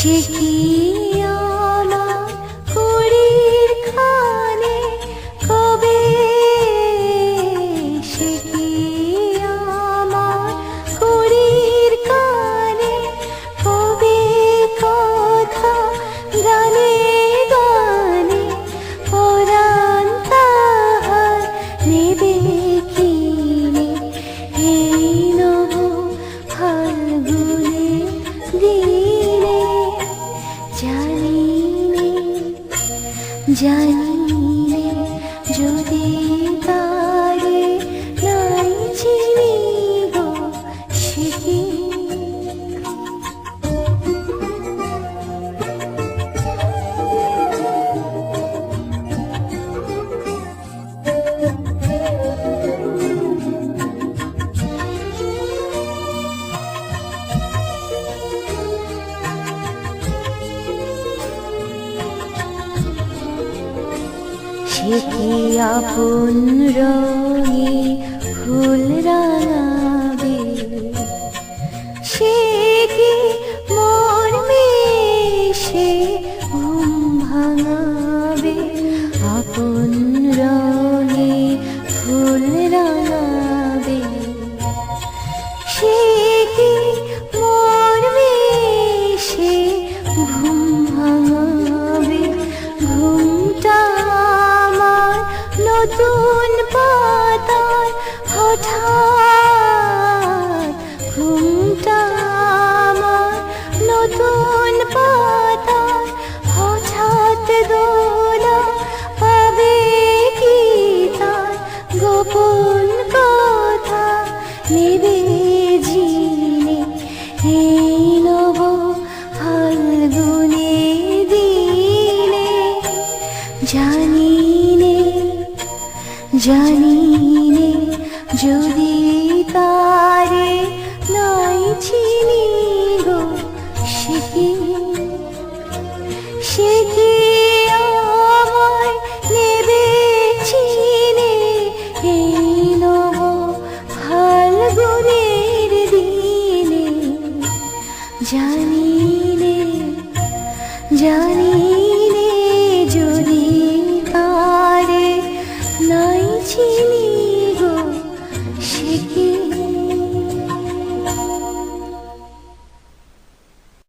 সে কি জানি যদি তারে কি আপন রঙে ফুল নতুন পাতার হঠাৎ জানি নে যদি তারে নাই চিনি গো কি? আমায় নেবে নব দিনে। জানি জানি ছিলি গো সে কি